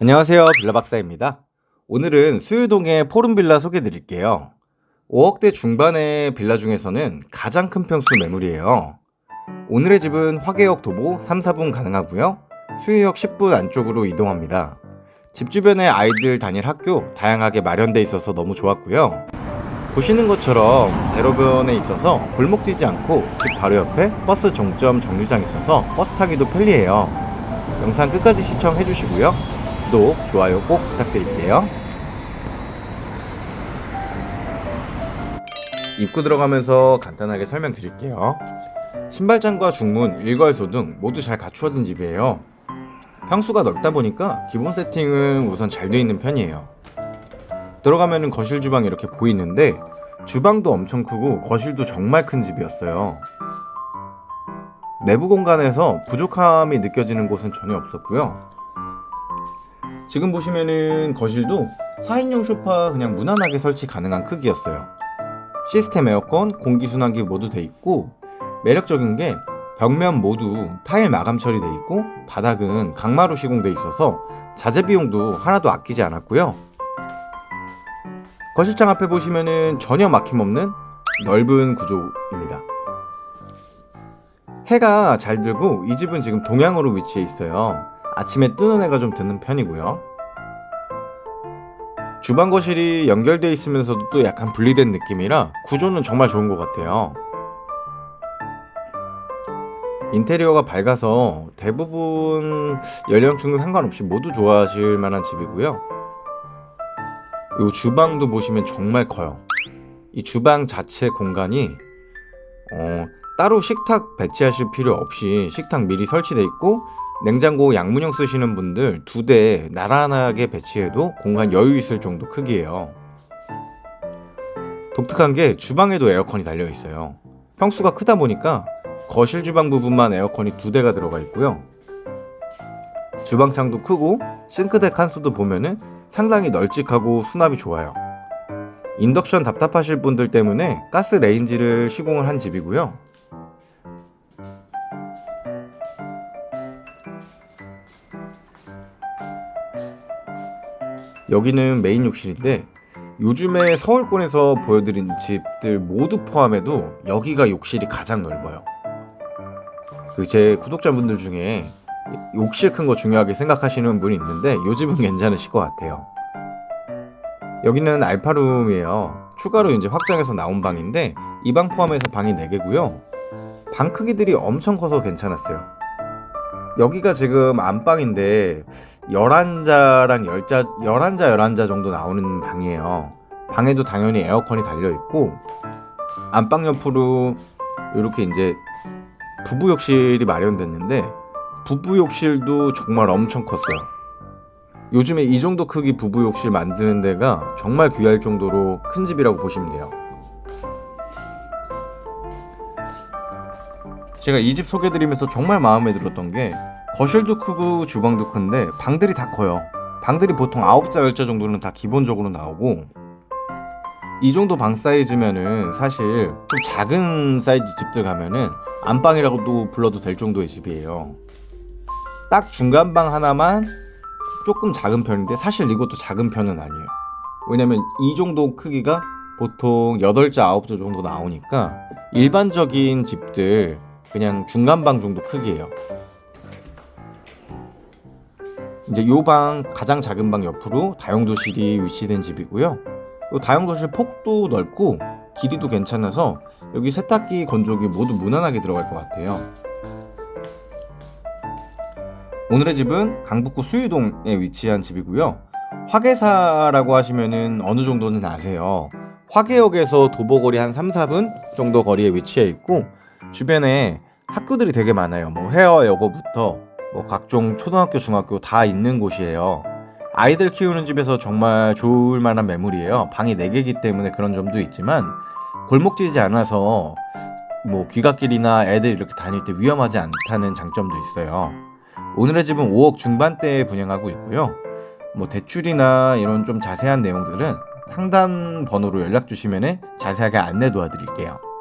안녕하세요. 빌라박사입니다. 오늘은 수유동의 포름빌라 소개해 드릴게요. 5억대 중반의 빌라 중에서는 가장 큰 평수 매물이에요. 오늘의 집은 화계역 도보 3, 4분 가능하고요. 수유역 10분 안쪽으로 이동합니다. 집 주변에 아이들 다닐 학교 다양하게 마련돼 있어서 너무 좋았고요. 보시는 것처럼 대로변에 있어서 골목지지 않고 집 바로 옆에 버스 정점 정류장 있어서 버스 타기도 편리해요. 영상 끝까지 시청해 주시고요. 구독, 좋아요 꼭 부탁드릴게요. 입구 들어가면서 간단하게 설명드릴게요. 신발장과 중문, 일괄소 등 모두 잘 갖추어진 집이에요. 평수가 넓다 보니까 기본 세팅은 우선 잘 되어 있는 편이에요. 들어가면은 거실 주방이 이렇게 보이는데 주방도 엄청 크고 거실도 정말 큰 집이었어요. 내부 공간에서 부족함이 느껴지는 곳은 전혀 없었고요. 지금 보시면은 거실도 4인용 소파 그냥 무난하게 설치 가능한 크기였어요. 시스템 에어컨, 공기순환기 모두 돼 있고 매력적인 게 벽면 모두 타일 마감 처리돼 있고 바닥은 강마루 시공돼 있어서 자재 비용도 하나도 아끼지 않았고요. 거실장 앞에 보시면은 전혀 막힘없는 넓은 구조입니다. 해가 잘 들고 이 집은 지금 동향으로 위치해 있어요. 아침에 뜨는 해가 좀 드는 편이고요. 주방 거실이 연결되어 있으면서도 또 약간 분리된 느낌이라 구조는 정말 좋은 것 같아요. 인테리어가 밝아서 대부분 연령층 상관없이 모두 좋아하실 만한 집이고요. 이 주방도 보시면 정말 커요. 이 주방 자체 공간이 어, 따로 식탁 배치하실 필요 없이 식탁 미리 설치돼 있고 냉장고 양문형 쓰시는 분들 두 대 나란하게 배치해도 공간 여유 있을 정도 크기예요. 독특한 게 주방에도 에어컨이 달려 있어요. 평수가 크다 보니까 거실 주방 부분만 에어컨이 두 대가 들어가 있고요. 주방창도 크고 싱크대 칸수도 보면은 상당히 널찍하고 수납이 좋아요. 인덕션 답답하실 분들 때문에 가스 레인지를 시공을 한 집이고요. 여기는 메인 욕실인데 요즘에 서울권에서 보여드린 집들 모두 포함해도 여기가 욕실이 가장 넓어요. 그 제 구독자분들 중에 욕실 큰 거 중요하게 생각하시는 분이 있는데 요 집은 괜찮으실 것 같아요. 여기는 알파룸이에요. 추가로 이제 확장해서 나온 방인데 이 방 포함해서 방이 4개고요. 방 크기들이 엄청 커서 괜찮았어요. 여기가 지금 안방인데 11자랑 10자, 11자, 11자 정도 나오는 방이에요. 방에도 당연히 에어컨이 달려 있고 안방 옆으로 이렇게 이제 부부 욕실이 마련됐는데 부부 욕실도 정말 엄청 컸어요. 요즘에 이 정도 크기 부부 욕실 만드는 데가 정말 귀할 정도로 큰 집이라고 보시면 돼요. 제가 이 집 소개드리면서 정말 마음에 들었던 게 거실도 크고 주방도 큰데 방들이 다 커요. 방들이 보통 9자, 10자 정도는 다 기본적으로 나오고 이 정도 방 사이즈면은 사실 좀 작은 사이즈 집들 가면은 안방이라고도 불러도 될 정도의 집이에요. 딱 중간 방 하나만 조금 작은 편인데 사실 이것도 작은 편은 아니에요. 왜냐면 이 정도 크기가 보통 8자, 9자 정도 나오니까 일반적인 집들 그냥 중간 방 정도 크기예요. 이제 요 방 가장 작은 방 옆으로 다용도실이 위치된 집이고요. 요 다용도실 폭도 넓고 길이도 괜찮아서 여기 세탁기, 건조기 모두 무난하게 들어갈 것 같아요. 오늘의 집은 강북구 수유동에 위치한 집이고요. 화계사라고 하시면은 어느 정도는 아세요. 화계역에서 도보거리 한 3, 4분 정도 거리에 위치해 있고 주변에 학교들이 되게 많아요. 뭐 헤어 여고부터 뭐 각종 초등학교, 중학교 다 있는 곳이에요. 아이들 키우는 집에서 정말 좋을 만한 매물이에요. 방이 4개이기 때문에 그런 점도 있지만 골목지지 않아서 뭐 귀갓길이나 애들 이렇게 다닐 때 위험하지 않다는 장점도 있어요. 오늘의 집은 5억 중반대에 분양하고 있고요. 뭐 대출이나 이런 좀 자세한 내용들은 상담 번호로 연락 주시면 자세하게 안내 도와드릴게요.